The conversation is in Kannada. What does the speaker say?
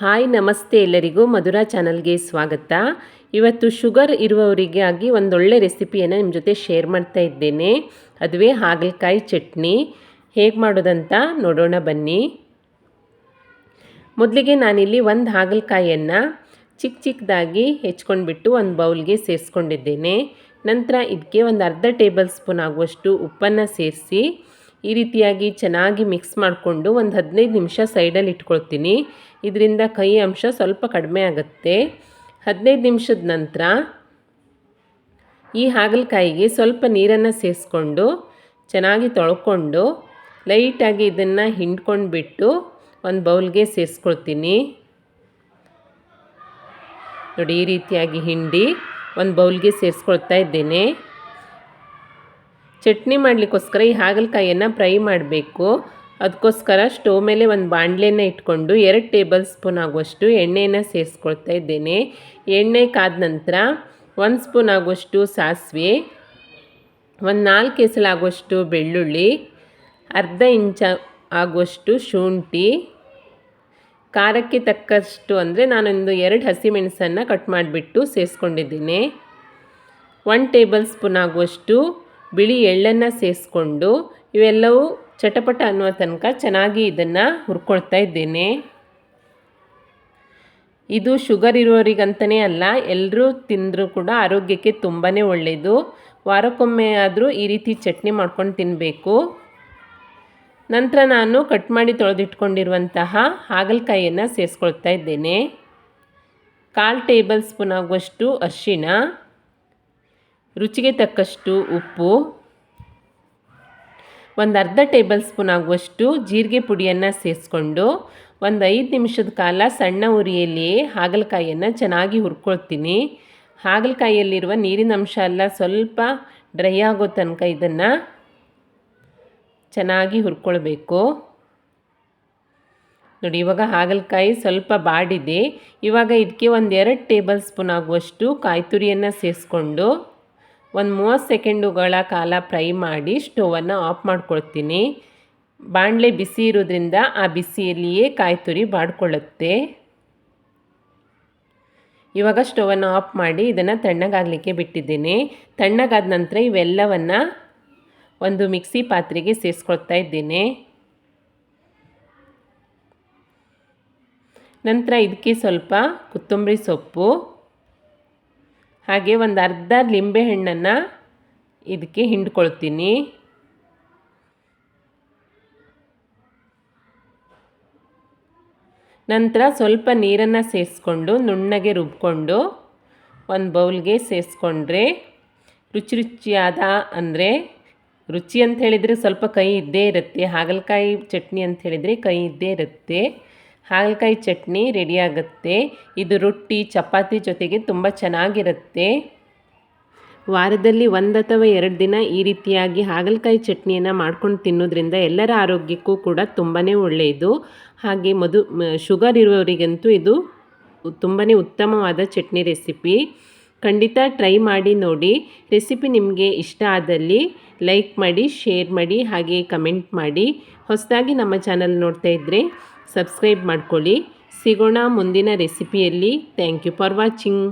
ಹಾಯ್, ನಮಸ್ತೆ ಎಲ್ಲರಿಗೂ ಮಧುರಾ ಚಾನಲ್ಗೆ ಸ್ವಾಗತ. ಇವತ್ತು ಶುಗರ್ ಇರುವವರಿಗಾಗಿ ಒಂದೊಳ್ಳೆ ರೆಸಿಪಿಯನ್ನು ನಿಮ್ಮ ಜೊತೆ ಶೇರ್ ಮಾಡ್ತಾ ಇದ್ದೇನೆ. ಅದುವೇ ಹಾಗಲಕಾಯಿ ಚಟ್ನಿ. ಹೇಗೆ ಮಾಡೋದಂತ ನೋಡೋಣ ಬನ್ನಿ. ಮೊದಲಿಗೆ ನಾನಿಲ್ಲಿ ಒಂದು ಹಾಗಲಕಾಯಿಯನ್ನು ಚಿಕ್ಕ ಚಿಕ್ಕದಾಗಿ ಹೆಚ್ಕೊಂಡ್ಬಿಟ್ಟು ಒಂದು ಬೌಲ್ಗೆ ಸೇರಿಸ್ಕೊಂಡಿದ್ದೇನೆ. ನಂತರ ಇದಕ್ಕೆ ಒಂದು ಅರ್ಧ ಟೇಬಲ್ ಸ್ಪೂನ್ ಆಗುವಷ್ಟು ಉಪ್ಪನ್ನು ಸೇರಿಸಿ ಈ ರೀತಿಯಾಗಿ ಚೆನ್ನಾಗಿ ಮಿಕ್ಸ್ ಮಾಡಿಕೊಂಡು ಒಂದು ಹದಿನೈದು ನಿಮಿಷ ಸೈಡಲ್ಲಿ ಇಟ್ಕೊಳ್ತೀನಿ. ಇದರಿಂದ ಕೈ ಅಂಶ ಸ್ವಲ್ಪ ಕಡಿಮೆ ಆಗುತ್ತೆ. ಹದಿನೈದು ನಿಮಿಷದ ನಂತರ ಈ ಹಾಗಲಕಾಯಿಗೆ ಸ್ವಲ್ಪ ನೀರನ್ನು ಸೇರಿಸ್ಕೊಂಡು ಚೆನ್ನಾಗಿ ತೊಳ್ಕೊಂಡು ಲೈಟಾಗಿ ಇದನ್ನು ಹಿಂಡ್ಕೊಂಡು ಬಿಟ್ಟು ಒಂದು ಬೌಲ್ಗೆ ಸೇರಿಸ್ಕೊಳ್ತೀನಿ ನೋಡಿ ಈ ರೀತಿಯಾಗಿ ಹಿಂಡಿ ಒಂದು ಬೌಲ್ಗೆ ಸೇರಿಸ್ಕೊಳ್ತಾ ಇದ್ದೇನೆ. ಚಟ್ನಿ ಮಾಡಲಿಕ್ಕೋಸ್ಕರ ಈ ಹಾಗಲಕಾಯಿಯನ್ನು ಫ್ರೈ ಮಾಡಬೇಕು. ಅದಕ್ಕೋಸ್ಕರ ಸ್ಟೋವ್ ಮೇಲೆ ಒಂದು ಬಾಣಲೆನ ಇಟ್ಕೊಂಡು ಎರಡು ಟೇಬಲ್ ಸ್ಪೂನ್ ಆಗುವಷ್ಟು ಎಣ್ಣೆಯನ್ನು ಸೇರಿಸ್ಕೊಳ್ತಾ ಇದ್ದೇನೆ. ಎಣ್ಣೆ ಕಾದ ನಂತರ ಒಂದು ಸ್ಪೂನ್ ಆಗುವಷ್ಟು ಸಾಸಿವೆ, ಒಂದು ನಾಲ್ಕು ಎಸಳಾಗುವಷ್ಟು ಬೆಳ್ಳುಳ್ಳಿ, ಅರ್ಧ ಇಂಚ ಆಗುವಷ್ಟು ಶುಂಠಿ, ಖಾರಕ್ಕೆ ತಕ್ಕಷ್ಟು ಅಂದರೆ ನಾನೊಂದು ಎರಡು ಹಸಿಮೆಣಸನ್ನು ಕಟ್ ಮಾಡಿಬಿಟ್ಟು ಸೇರಿಸ್ಕೊಂಡಿದ್ದೀನಿ. ಒನ್ ಟೇಬಲ್ ಸ್ಪೂನ್ ಆಗುವಷ್ಟು ಬಿಳಿ ಎಳ್ಳನ್ನು ಸೇರಿಸ್ಕೊಂಡು ಇವೆಲ್ಲವೂ ಚಟಪಟ ಅನ್ನುವ ತನಕ ಚೆನ್ನಾಗಿ ಇದನ್ನು ಹುರ್ಕೊಳ್ತಾ ಇದ್ದೇನೆ. ಇದು ಶುಗರ್ ಇರೋರಿಗಂತಲೇ ಅಲ್ಲ ಎಲ್ಲರೂ ತಿಂದರೂ ಕೂಡ ಆರೋಗ್ಯಕ್ಕೆ ತುಂಬಾ ಒಳ್ಳೆಯದು ವಾರಕ್ಕೊಮ್ಮೆ ಆದರೂ ಈ ರೀತಿ ಚಟ್ನಿ ಮಾಡ್ಕೊಂಡು ತಿನ್ನಬೇಕು ನಂತರ ನಾನು ಕಟ್ ಮಾಡಿ ತೊಳೆದಿಟ್ಕೊಂಡಿರುವಂತಹ ಹಾಗಲಕಾಯಿಯನ್ನು ಸೇರಿಸ್ಕೊಳ್ತಾ ಇದ್ದೇನೆ. ಕಾಲು ಟೇಬಲ್ ಸ್ಪೂನ್ ಆಗುವಷ್ಟು ಅರಿಶಿಣ. ರುಚಿಗೆ ತಕ್ಕಷ್ಟು ಉಪ್ಪು. ಒಂದು ಅರ್ಧ ಟೇಬಲ್ ಸ್ಪೂನ್ ಆಗುವಷ್ಟು ಜೀರಿಗೆ ಪುಡಿಯನ್ನು ಸೇರಿಸ್ಕೊಂಡು ಒಂದು ಐದು ನಿಮಿಷದ ಕಾಲ ಸಣ್ಣ ಉರಿಯಲ್ಲಿ ಹಾಗಲಕಾಯಿಯನ್ನು ಚೆನ್ನಾಗಿ ಹುರ್ಕೊಳ್ತೀನಿ. ಹಾಗಲಕಾಯಿಯಲ್ಲಿರುವ ನೀರಿನ ಅಂಶ ಎಲ್ಲ ಸ್ವಲ್ಪ ಡ್ರೈ ಆಗೋ ತನಕ ಇದನ್ನು ಚೆನ್ನಾಗಿ ಹುರ್ಕೊಳ್ಬೇಕು. ನೋಡಿ, ಇವಾಗ ಹಾಗಲಕಾಯಿ ಸ್ವಲ್ಪ ಬಾಡಿದೆ. ಇವಾಗ ಇದಕ್ಕೆ ಒಂದು ಎರಡು ಟೇಬಲ್ ಸ್ಪೂನ್ ಆಗುವಷ್ಟು ಕಾಯಿ ತುರಿಯನ್ನು ಸೇರಿಸ್ಕೊಂಡು ಒಂದು ಮೂವತ್ತು ಸೆಕೆಂಡುಗಳ ಕಾಲ ಫ್ರೈ ಮಾಡಿ ಸ್ಟೋವನ್ನು ಆಫ್ ಮಾಡ್ಕೊಳ್ತೀನಿ. ಬಾಣಲೆ ಬಿಸಿ ಇರೋದ್ರಿಂದ ಆ ಬಿಸಿಯಲ್ಲಿಯೇ ಕಾಯಿ ತುರಿ ಬಾಡ್ಕೊಳ್ಳುತ್ತೆ. ಇವಾಗ ಸ್ಟೋವನ್ನು ಆಫ್ ಮಾಡಿ ಇದನ್ನು ತಣ್ಣಗಾಗಲಿಕ್ಕೆ ಬಿಟ್ಟಿದ್ದೀನಿ. ತಣ್ಣಗಾದ ನಂತರ ಇವೆಲ್ಲವನ್ನು ಒಂದು ಮಿಕ್ಸಿ ಪಾತ್ರೆಗೆ ಸೇರಿಸ್ಕೊಳ್ತಾ ಇದ್ದೀನಿ. ನಂತರ ಇದಕ್ಕೆ ಸ್ವಲ್ಪ ಕೊತ್ತಂಬರಿ ಸೊಪ್ಪು ಹಾಗೆ ಒಂದು ಅರ್ಧ ಲಿಂಬೆಹಣ್ಣನ್ನು ಇದಕ್ಕೆ ಹಿಂಡ್ಕೊಳ್ತೀನಿ. ನಂತರ ಸ್ವಲ್ಪ ನೀರನ್ನು ಸೇರಿಸ್ಕೊಂಡು ನುಣ್ಣಗೆ ರುಬ್ಕೊಂಡು ಒಂದು ಬೌಲ್ಗೆ ಸೇರಿಸ್ಕೊಂಡ್ರೆ ರುಚಿ ರುಚಿಯಾದ ಅಂದರೆ ರುಚಿ ಅಂತ ಹೇಳಿದರೆ ಸ್ವಲ್ಪ ಕೈ ಇದ್ದೇ ಇರುತ್ತೆ. ಹಾಗಲಕಾಯಿ ಚಟ್ನಿ ಅಂತ ಹೇಳಿದರೆ ಕೈ ಇದ್ದೇ ಇರುತ್ತೆ. ಹಾಗಲಕಾಯಿ ಚಟ್ನಿ ರೆಡಿಯಾಗುತ್ತೆ. ಇದು ರೊಟ್ಟಿ, ಚಪಾತಿ ಜೊತೆಗೆ ತುಂಬ ಚೆನ್ನಾಗಿರುತ್ತೆ. ವಾರದಲ್ಲಿ ಒಂದು ಅಥವಾ ಎರಡು ದಿನ ಈ ರೀತಿಯಾಗಿ ಹಾಗಲಕಾಯಿ ಚಟ್ನಿಯನ್ನು ಮಾಡ್ಕೊಂಡು ತಿನ್ನೋದ್ರಿಂದ ಎಲ್ಲರ ಆರೋಗ್ಯಕ್ಕೂ ಕೂಡ ತುಂಬಾ ಒಳ್ಳೆಯದು. ಹಾಗೆ ಮಧು ಶುಗರ್ ಇರುವವರಿಗಂತೂ ಇದು ತುಂಬಾ ಉತ್ತಮವಾದ ಚಟ್ನಿ ರೆಸಿಪಿ. ಖಂಡಿತ ಟ್ರೈ ಮಾಡಿ ನೋಡಿ. ರೆಸಿಪಿ ನಿಮಗೆ ಇಷ್ಟ ಆದಲ್ಲಿ ಲೈಕ್ ಮಾಡಿ, ಶೇರ್ ಮಾಡಿ, ಹಾಗೆ ಕಮೆಂಟ್ ಮಾಡಿ. ಹೊಸದಾಗಿ ನಮ್ಮ ಚಾನಲ್ ನೋಡ್ತಾ ಇದ್ದರೆ ಸಬ್ಸ್ಕ್ರೈಬ್ ಮಾಡ್ಕೊಳ್ಳಿ. ಸಿಗೋಣ ಮುಂದಿನ ರೆಸಿಪಿಯಲ್ಲಿ. Thank you for watching.